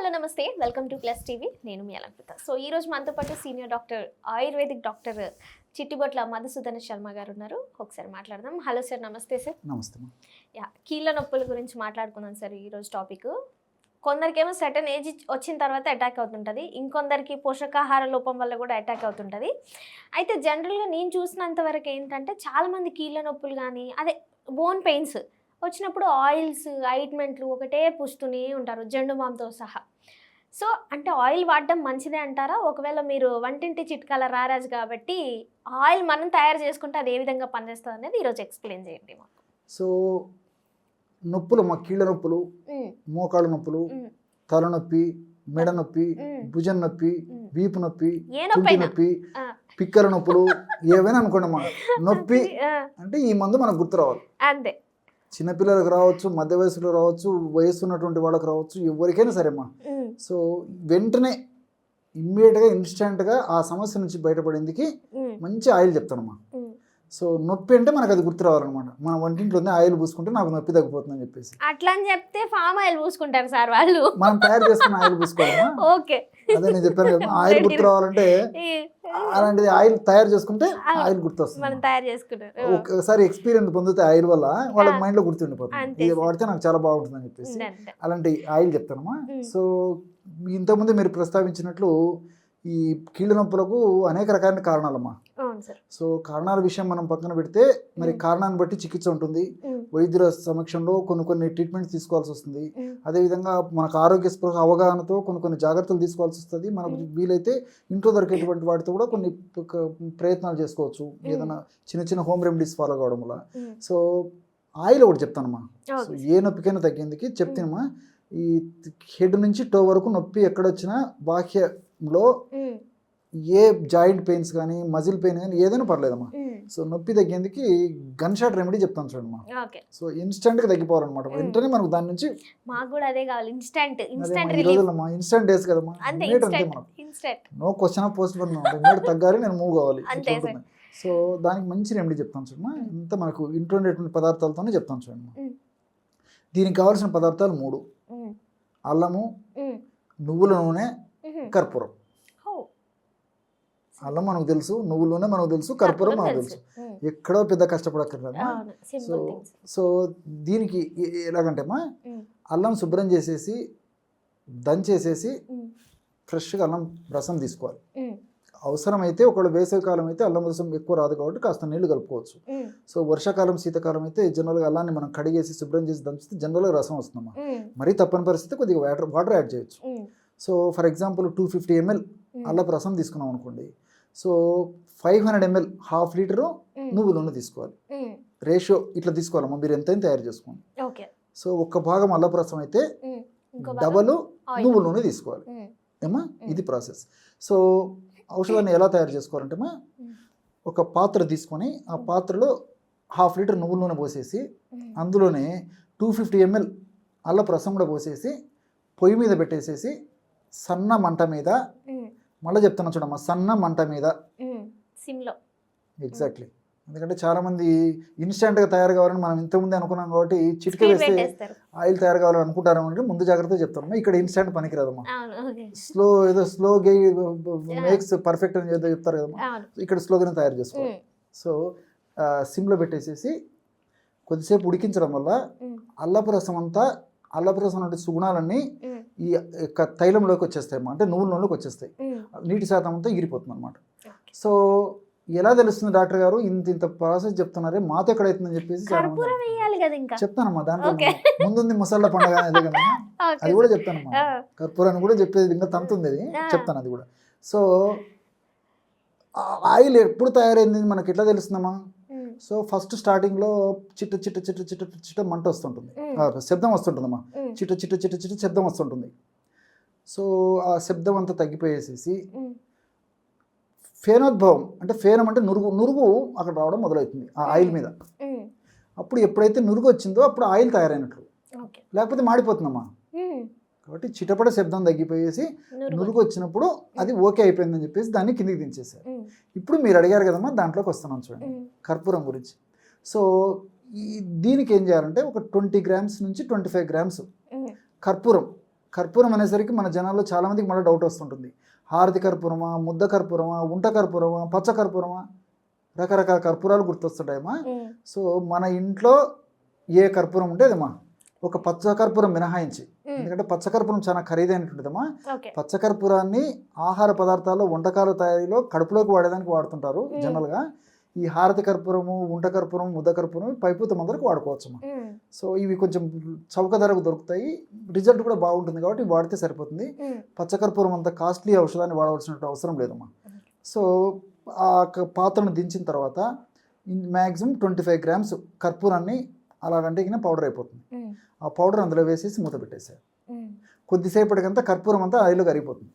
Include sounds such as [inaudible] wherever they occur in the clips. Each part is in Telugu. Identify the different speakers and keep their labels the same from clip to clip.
Speaker 1: హలో నమస్తే. Welcome to plus TV. నేను మీ అలంకృత. సో ఈ రోజు మనతో పాటు senior doctor ayurvedic doctor Chittibotla Madhusudana Sharma garu ఉన్నారు. ఒకసారి మాట్లాడదాం. హలో సార్ నమస్తే సార్.
Speaker 2: నమస్తే.
Speaker 1: యా కీళ్ళ నొప్పుల గురించి మాట్లాడుకుందాం సార్ ఈరోజు టాపిక్. కొందరికేమో సర్టన్ ఏజ్ వచ్చిన తర్వాత అటాక్ అవుతుంటుంది. ఇంకొందరికి పోషకాహార లోపం వల్ల కూడా అటాక్ అవుతుంటుంది. అయితే జనరల్గా నేను చూసినంత వరకు ఏంటంటే చాలామంది కీళ్ళ నొప్పులు కానీ అదే బోన్ పెయిన్స్ వచ్చినప్పుడు ఆయిల్స్ ఆయింట్మెంట్లు ఒకటే పుస్తూనే ఉంటారు జెండు మాంతో సహా. సో అంటే ఆయిల్ వాడడం మంచిదే అంటారా? ఒకవేళ మీరు వంటింటి చిట్కాల రారాజు కాబట్టి ఆయిల్ మనం తయారు చేసుకుంటే అది ఏ విధంగా పనిచేస్తుంది అనేది ఈరోజు ఎక్స్ప్లెయిన్ చేయండి మాకు.
Speaker 2: సో నొప్పులు మా కీళ్ళ నొప్పులు మోకాళ్ళ నొప్పులు తలనొప్పి మెడ నొప్పి భుజం నొప్పి. వీపు నొప్పి నొప్పి. పిక్కల నొప్పులు ఏవైనా అనుకోండి అమ్మా [laughs] నొప్పి అంటే ఈ మందు మనకు గుర్తు రావాలి.
Speaker 1: అంతే.
Speaker 2: చిన్నపిల్లలకు రావచ్చు మధ్య వయసులో రావచ్చు వయసు ఉన్నటువంటి వాళ్ళకి రావచ్చు ఎవరికైనా సరే అమ్మా
Speaker 1: ఉమ్,
Speaker 2: సో వెంటనే ఇమ్మీడియట్గా ఇన్స్టెంట్గా ఆ సమస్య నుంచి బయటపడేందుకు మంచి ఆయిల్ చెప్తానమ్మా. సో నొప్పి అంటే మనకు అది గుర్తు రావాలన్నమాట మన వంటింట్లోనే ఆయిల్ పూసుకుంటే నాకు నొప్పి తగ్గిపోతుందని చెప్పేసి.
Speaker 1: అట్లా అని చెప్తే ఫామ్ ఆయిల్ పూసుకుంటారు సార్ వాళ్ళు.
Speaker 2: మనం తయారు చేసుకున్న ఆయిల్ పూసుకోవాలమ్మా
Speaker 1: ఓకే.
Speaker 2: అదే నేను చెప్పాను కదా ఆయిల్ గుర్తు రావాలంటే అలాంటిది ఆయిల్ తయారు చేసుకుంటే. ఆయిల్ గుర్తు
Speaker 1: మనం
Speaker 2: వస్తుంది
Speaker 1: తయారు చేసుకుంటారు.
Speaker 2: ఒకసారి ఎక్స్పీరియన్స్ పొందితే ఆయిల్ వల్ల వాళ్ళ. మైండ్లో గుర్తుండిపోతుంది. ఇది. వాడితే నాకు చాలా బాగుంటుందని చెప్పేసి
Speaker 1: ఉమ్, అంతే.
Speaker 2: అలాంటి ఆయిల్ చెప్తానమ్మా. సో ఇంతకుముందు మీరు ప్రస్తావించినట్లు ఈ కీళ్ళ నొప్పులకు అనేక రకాల కారణాలమ్మా. సో కారణాల విషయం మనం పక్కన పెడితే మరి. కారణాన్ని బట్టి చికిత్స ఉంటుంది. వైద్యుల సమక్షంలో కొన్ని కొన్ని ట్రీట్మెంట్స్ తీసుకోవాల్సి వస్తుంది. అదేవిధంగా మనకు ఆరోగ్య స్పృహ అవగాహనతో కొన్ని కొన్ని జాగ్రత్తలు తీసుకోవాల్సి వస్తుంది. మనకు. వీలైతే ఇంట్లో దొరికేటువంటి వాటితో కూడా కొన్ని ప్రయత్నాలు చేసుకోవచ్చు. ఏదైనా చిన్న చిన్న హోమ్ రెమెడీస్ ఫాలో కావడం వల్ల. సో ఆయిల్ ఒకటి చెప్తానమ్మా. సో. ఏ నొప్పికైనా తగ్గేందుకు చెప్తానమ్మా. ఈ హెడ్ నుంచి టో వరకు నొప్పి ఎక్కడొచ్చినా బాహ్యంలో ఏ జాయింట్ పెయిన్స్ కానీ మజిల్ పెయిన్ కానీ ఏదైనా పర్లేదమ్మా. సో నొప్పి తగ్గేందుకు గన్ షాట్ రెమెడీ చెప్తాను చూడమ్మా సో ఇన్స్టెంట్గా తగ్గిపోవాలన్నమాట.
Speaker 1: మ్మ్.
Speaker 2: వెంటనే మనకు దాని నుంచి
Speaker 1: మాకు కూడా అదే కావాలి. ఇన్స్టంట్ ఇన్స్టంట్
Speaker 2: ఇన్స్టెంట్ డేస్ కదమ్మా.
Speaker 1: అంతే instant instant.
Speaker 2: No question of postpone immediate తగ్గాలి నేను మూవ్ కావాలి. సో దానికి మంచి రెమెడీ చెప్తాను చూడమ్మా. ఇంత మనకు ఇంట్లో ఉండేటువంటి పదార్థాలతోనే చెప్తాను చూడమ్మా.
Speaker 1: మ్మ్.
Speaker 2: దీనికి కావాల్సిన పదార్థాలు మూడు. అల్లము నువ్వుల నూనె. కర్పూరం. అల్లం మనకు తెలుసు నువ్వుల నూనె మనకు తెలుసు కర్పూరం మనకు తెలుసు. ఎక్కడో పెద్ద కష్టపడక్కర్లేదు.
Speaker 1: అవును
Speaker 2: సో సో దీనికి ఎ- ఎలాగంటే అమ్మా
Speaker 1: ఉమ్,
Speaker 2: అల్లం శుభ్రం చేసేసి దంచేసేసి ఫ్రెష్గా అల్లం రసం తీసుకోవాలి. అవసరమైతే ఒకవేళ వేసవి కాలం అయితే అల్లం రసం ఎక్కువ రాదు కాబట్టి కాస్త నీళ్ళు కలుపుకోవచ్చు. సో వర్షాకాలం శీతాకాలం అయితే జనరల్గా అల్లాన్ని మనం కడిగేసి శుభ్రం చేసి దంచితే జనరల్గా రసం వస్తుందమ్మా. మరీ తప్పని పరిస్థితి కొద్దిగా వాటర్ వాటర్ యాడ్ చేయొచ్చు. So for example two fifty ML అల్లపు రసం తీసుకున్నాం అనుకోండి so five hundred ML half litre
Speaker 1: um,
Speaker 2: నువ్వుల నూనె తీసుకోవాలి రేషియో ఇట్లా తీసుకోవాలమ్మా మీరు ఎంతైనా తయారు చేసుకోండి. సో ఒక్క భాగం అల్లపు రసం అయితే డబల్. నువ్వుల నూనె తీసుకోవాలి. ఏమా ఇది ప్రాసెస్. సో ఔషధాన్ని ఎలా తయారు చేసుకోవాలంటే ఒక పాత్ర తీసుకొని ఆ పాత్రలో హాఫ్ లీటర్ నువ్వుల నూనె పోసేసి అందులోనే టూ ఫిఫ్టీ ఎంఎల్ అల్లపు రసం కూడా పోసేసి పొయ్యి మీద పెట్టేసేసి సన్న మంట మీద మళ్ళీ చెప్తున్నా చూడమ్మా సన్న మంట మీద.
Speaker 1: సిమ్లో.
Speaker 2: ఎగ్జాక్ట్లీ ఎందుకంటే చాలామంది ఇన్స్టెంట్గా తయారు కావాలని మనం ఇంతకుముందే అనుకున్నాం కాబట్టి చిటిక వేస్తే ఆయిల్ తయారు కావాలని అనుకుంటారు అంటే ముందు జాగ్రత్తగా చెప్తాను ఇక్కడ ఇన్స్టెంట్ పనికిరాదమ్మా. స్లో ఏదో స్లో గే మేక్స్ పర్ఫెక్ట్ అని ఏదో చెప్తారు కదమ్మా. ఇక్కడ స్లోగానే తయారు చేసుకోవాలి. సో సిమ్లో పెట్టేసేసి కొద్దిసేపు ఉడికించడం వల్ల అల్లపు రసం అంతా అల్లపు రసం అంటే సుగుణాలన్నీ ఈ యొక్క తైలంలోకి వచ్చేస్తాయి. అంటే నువ్వుల నూనెలోకి వచ్చేస్తాయి. నీటి శాతం అంతా ఎగిరిపోతుంది అనమాట. సో ఎలా తెలుస్తుంది డాక్టర్ గారు? ఇంత ఇంత ప్రాసెస్ చెప్తున్నారే. మాతో చెప్పేసి
Speaker 1: వేయాలి కదా ఇంకా.
Speaker 2: చెప్తానమ్మా దాంట్లో. ముందుంది ముసళ్ళ పండగ అదే కదా. [laughs]
Speaker 1: ఓకే.
Speaker 2: అది కూడా చెప్తానమ్మా. కర్పూరాన్ని కూడా చెప్పేది ఇంకా తంతుంది అది. చెప్తాను అది కూడా. సో ఆయిల్ ఎప్పుడు తయారైంది? మనకి ఎట్లా తెలుస్తుందమ్మా? సో ఫస్ట్ స్టార్టింగ్లో చిట్ట చిట్ట చిట్ట చిట్ట చిట్ట మంట వస్తుంటుంది. శబ్దం వస్తుంటుందమ్మా.
Speaker 1: ఉమ్,
Speaker 2: చిట్ట చిట్ట చిట్ట చిట్ట శబ్దం వస్తుంటుంది. సో ఆ శబ్దం అంతా తగ్గిపోయేసేసి ఫేనోద్భవం అంటే ఫేనం అంటే నురుగు నురుగు అక్కడ రావడం మొదలవుతుంది ఆ ఆయిల్ మీద. అప్పుడు ఎప్పుడైతే నురుగు వచ్చిందో అప్పుడు ఆయిల్ తయారైనట్లు. లేకపోతే మాడిపోతుందమ్మా. కాబట్టి చిటపట శబ్దం తగ్గిపోయేసి
Speaker 1: నురుగు.
Speaker 2: వచ్చినప్పుడు అది ఓకే అయిపోయిందని చెప్పేసి దాన్ని కిందికి దించేశారు. ఇప్పుడు మీరు అడిగారు కదమ్మా దాంట్లోకి వస్తున్నాను చూడండి. కర్పూరం గురించి. సో ఈ దీనికి ఏం చేయాలంటే ఒక ట్వంటీ గ్రామ్స్ నుంచి ట్వంటీ ఫైవ్ గ్రామ్స్ కర్పూరం. కర్పూరం అనేసరికి మన జనాల్లో చాలామందికి మళ్ళీ డౌట్ వస్తుంటుంది. హారతి కర్పూరమా ముద్ద కర్పూరమా ఉంట కర్పూరమా పచ్చ కర్పూరమా? రకరకాల కర్పూరాలు గుర్తొస్తుంటాయమ్మా. సో మన ఇంట్లో ఏ కర్పూరం ఉంటే అదమ్మా ఒక పచ్చ కర్పూరం మినహాయించి ఎందుకంటే పచ్చ కర్పూరం చాలా ఖరీదైనటువంటిదమ్మా.
Speaker 1: ఓకే.
Speaker 2: పచ్చ కర్పూరాన్ని ఆహార పదార్థాల్లో వంటకాల తయారీలో కడుపులోకి వాడేదానికి వాడుతుంటారు. జనరల్గా. ఈ హారతి కర్పూరము ఉంట కర్పూరం ముద్ద కర్పూరం పైపూత మందరికి వాడుకోవచ్చు
Speaker 1: ఉమ్,
Speaker 2: సో ఇవి కొంచెం చౌక ధరకు దొరుకుతాయి. రిజల్ట్ కూడా బాగుంటుంది కాబట్టి ఇవి వాడితే సరిపోతుంది. పచ్చకర్పూరం అంత కాస్ట్లీ ఔషధాన్ని వాడవలసిన అవసరం లేదమ్మా. సో ఆ పాత్రను దించిన తర్వాత మ్యాక్సిమం ట్వంటీ ఫైవ్ గ్రామ్స్ కర్పూరాన్ని అలాగంటే కింద పౌడర్ అయిపోతుంది. ఆ పౌడర్ అందులో వేసేసి మూత పెట్టేసారు కొద్దిసేపటికంతా కర్పూరం అంతా ఆయిల్లో కరిగిపోతుంది.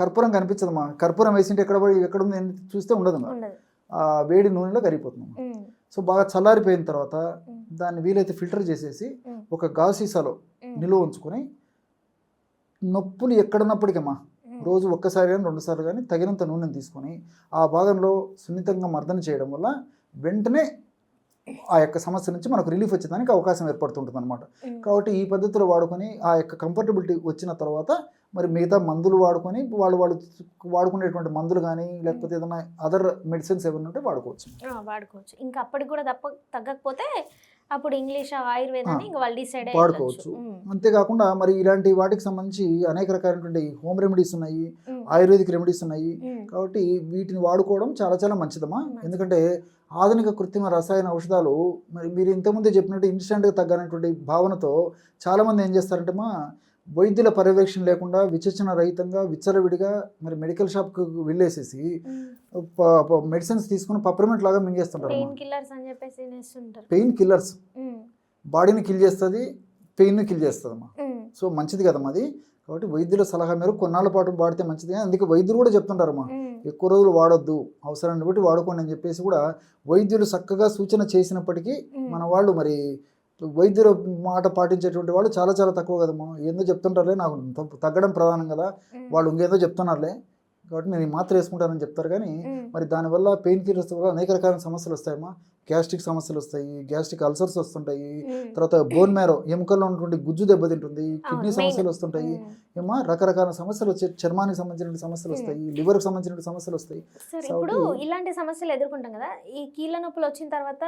Speaker 2: కర్పూరం కనిపించదమ్మా. కర్పూరం వేసింటే ఎక్కడ పోయి ఎక్కడ ఉంది చూస్తే ఉండదు ఆ వేడి నూనెలో కరిగిపోతుంది సో బాగా చల్లారిపోయిన తర్వాత దాన్ని వీలైతే ఫిల్టర్ చేసేసి ఒక గాజు సీసాలో నిలువ ఉంచుకొని నొప్పులు ఎక్కడున్నప్పటికమ్మా రోజు ఒక్కసారి కానీ రెండుసార్లు కానీ తగినంత నూనెను తీసుకొని ఆ భాగంలో సున్నితంగా మర్దన చేయడం వల్ల వెంటనే ఆ యొక్క సమస్య నుంచి మనకు రిలీఫ్ వచ్చేదానికి అవకాశం ఏర్పడుతుంటుంది అనమాట కాబట్టి ఈ పద్ధతిలో వాడుకొని ఆ యొక్క కంఫర్టబిలిటీ వచ్చిన తర్వాత మరి మిగతా మందులు వాడుకొని వాళ్ళు వాళ్ళు వాడుకునేటువంటి మందులు కానీ లేకపోతే ఏదైనా అదర్ మెడిసిన్స్ ఏమైనా ఉంటే వాడుకోవచ్చు.
Speaker 1: వాడుకోవచ్చు. ఇంకా అప్పటికి కూడా తప్ప తగ్గకపోతే అప్పుడు ఇంగ్లీష్ ఆయుర్వేదాన్ని
Speaker 2: ఆ,
Speaker 1: ఇంకా వాళ్ళు డిసైడ్
Speaker 2: వాడుకోవచ్చు. అంతేకాకుండా మరి ఇలాంటి వాటికి సంబంధించి అనేక రకాలైనటువంటి హోమ్ రెమెడీస్ ఉన్నాయి ఆయుర్వేదిక్ రెమెడీస్ ఉన్నాయి. కాబట్టి వీటిని వాడుకోవడం చాలా చాలా మంచిదమ్మా.
Speaker 1: మంచిది.
Speaker 2: ఎందుకంటే ఆధునిక కృత్రిమ రసాయన ఔషధాలు మరి మీరు ఇంతకుముందే చెప్పినట్టు ఇన్స్టెంట్గా తగ్గనటువంటి భావనతో చాలామంది ఏం చేస్తారంటే మా వైద్యుల పర్యవేక్షణ లేకుండా విచక్షణ రహితంగా విచ్చలవిడిగా మరి మెడికల్ షాప్కి వెళ్ళేసేసి మెడిసిన్స్ తీసుకుని పప్రమెంట్ లాగా మింగేస్తుంటారు
Speaker 1: పెయిన్ కిల్లర్స్
Speaker 2: పెయిన్ బాడీని కిల్ చేస్తుంది పెయిన్ని కిల్ చేస్తుందమ్మా.
Speaker 1: ఉమ్,
Speaker 2: సో మంచిది కదమ్మా అది. కాబట్టి వైద్యుల సలహా మేరకు కొన్నాళ్ళ పాటు వాడితే మంచిది అందుకే వైద్యులు కూడా చెప్తుంటారమ్మా. ఎక్కువ రోజులు వాడొద్దు అవసరాన్ని బట్టి వాడుకోండి అని చెప్పేసి కూడా వైద్యులు చక్కగా సూచన చేసినప్పటికీ మన వాళ్ళు మరి వైద్యుల మాట పాటించేటువంటి వాళ్ళు చాలా చాలా తక్కువ కదమ్మా ఏందో చెప్తుంటారులే నాకు తగ్గడం ప్రధానం కదా. వాళ్ళు ఇంకేందో చెప్తున్నారులే. కాబట్టి నేను ఈ మాత్ర వేసుకుంటానని చెప్తారు కానీ మరి దానివల్ల పెయిన్ కిల్లర్స్ వల్ల అనేక రకాల సమస్యలు వస్తాయమ్మా గ్యాస్ట్రిక్ సమస్యలు వస్తాయి గ్యాస్ట్రిక్ అల్సర్స్ వస్తుంటాయి తర్వాత బోన్ మ్యారో ఎముకల్లో ఉన్నటువంటి గుజ్జు దెబ్బతింటుంది కిడ్నీ. సమస్యలు వస్తుంటాయి. ఏమా రకరకాల సమస్యలు వచ్చే చర్మానికి సంబంధించిన సమస్యలు. వస్తాయి లివర్కి సంబంధించిన సమస్యలు వస్తాయి.
Speaker 1: ఇప్పుడు ఇలాంటి సమస్యలు ఎదుర్కొంటాం కదా. ఈ కీళ్ళ నొప్పులు వచ్చిన తర్వాత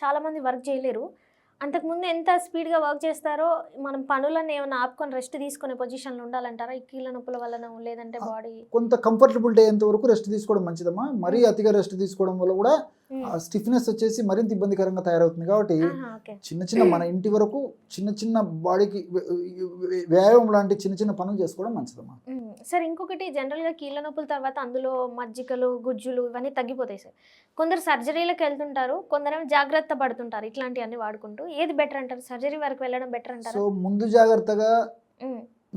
Speaker 1: చాలా మంది వర్క్ చేయలేరు. అంతకుముందు ఎంత స్పీడ్గా వర్క్ చేస్తారో మనం పనులన్నీ ఏమైనా ఆపుకొని రెస్ట్ తీసుకునే పొజిషన్లో ఉండాలంటారా? ఈ కీళ్ళ నొప్పుల వలన లేదంటే బాడీ
Speaker 2: కొంత కంఫర్టబుల్ అయ్యేంత వరకు రెస్ట్ తీసుకోవడం మంచిదమ్మా. మరీ అతిగా రెస్ట్ తీసుకోవడం వల్ల కూడా స్టిఫ్నెస్ వచ్చేసి మరింత ఇబ్బందికరంగా తయారవుతుంది కాబట్టి చిన్న చిన్న మన ఇంటి వరకు చిన్న చిన్న బాడీకి వ్యాయామం లాంటి చిన్న చిన్న పనులు చేసుకోవడం మంచిదమ్మా.
Speaker 1: సార్ ఇంకొకటి జనరల్గా కీళ్ళ నొప్పుల తర్వాత అందులో మజ్జికలు గుజ్జులు ఇవన్నీ తగ్గిపోతాయి సార్. కొందరు సర్జరీలకు వెళ్తుంటారు కొందరేమో జాగ్రత్త పడుతుంటారు ఇట్లాంటివన్నీ వాడుకుంటూ. ఏది బెటర్ అంటారు? సర్జరీ వరకు వెళ్ళడం బెటర్ అంటారా?
Speaker 2: సో ముందు జాగ్రత్తగా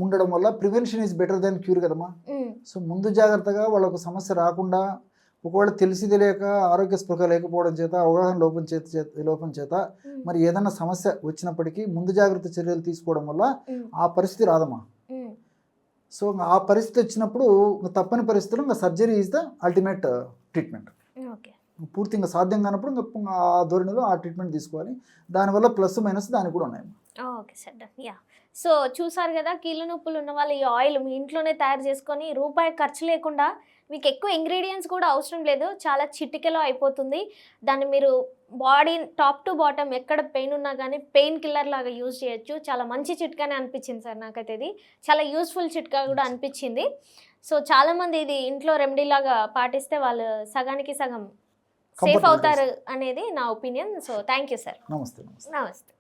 Speaker 2: ఉండడం వల్ల prevention is better than cure కదమ్మా. సో ముందు జాగ్రత్తగా వాళ్ళకు సమస్య రాకుండా ఒకవేళ తెలిసి తెలియక ఆరోగ్య స్పృహ లేకపోవడం చేత అవగాహన లోపం చేత లోపం చేత మరి ఏదైనా సమస్య వచ్చినప్పటికీ ముందు జాగ్రత్త చర్యలు తీసుకోవడం వల్ల ఆ పరిస్థితి రాదమ్మా. సో ఆ పరిస్థితి వచ్చినప్పుడు తప్పని పరిస్థితుల్లో ఇంకా surgery is the ultimate treatment.
Speaker 1: Okay.
Speaker 2: పూర్తి ఇంకా సాధ్యం కానప్పుడు ఇంకా ఆ ధోరణిలో ఆ ట్రీట్మెంట్ తీసుకోవాలి. దానివల్ల ప్లస్ మైనస్ దానికి కూడా ఉన్నాయి.
Speaker 1: Okay sir yeah. సో చూసారు కదా కీళ్ళ నొప్పులు ఉన్న వాళ్ళు ఈ ఆయిల్ మీ ఇంట్లోనే తయారు చేసుకొని రూపాయి ఖర్చు లేకుండా మీకు ఎక్కువ ఇంగ్రీడియంట్స్ కూడా అవసరం లేదు. చాలా చిటికెలో అయిపోతుంది. దాన్ని మీరు బాడీ టాప్ టు బాటమ్ ఎక్కడ పెయిన్ ఉన్నా కానీ పెయిన్ కిల్లర్ లాగా యూజ్ చేయొచ్చు. చాలా మంచి చిట్కానే అనిపించింది సార్ నాకైతే ఇది. చాలా యూస్ఫుల్ చిట్కా కూడా అనిపించింది. సో చాలామంది ఇది ఇంట్లో రెమెడీ లాగా పాటిస్తే వాళ్ళు సగానికి సగం సేఫ్ అవుతారు అనేది నా opinion so thank you sir
Speaker 2: నమస్తే.
Speaker 1: నమస్తే.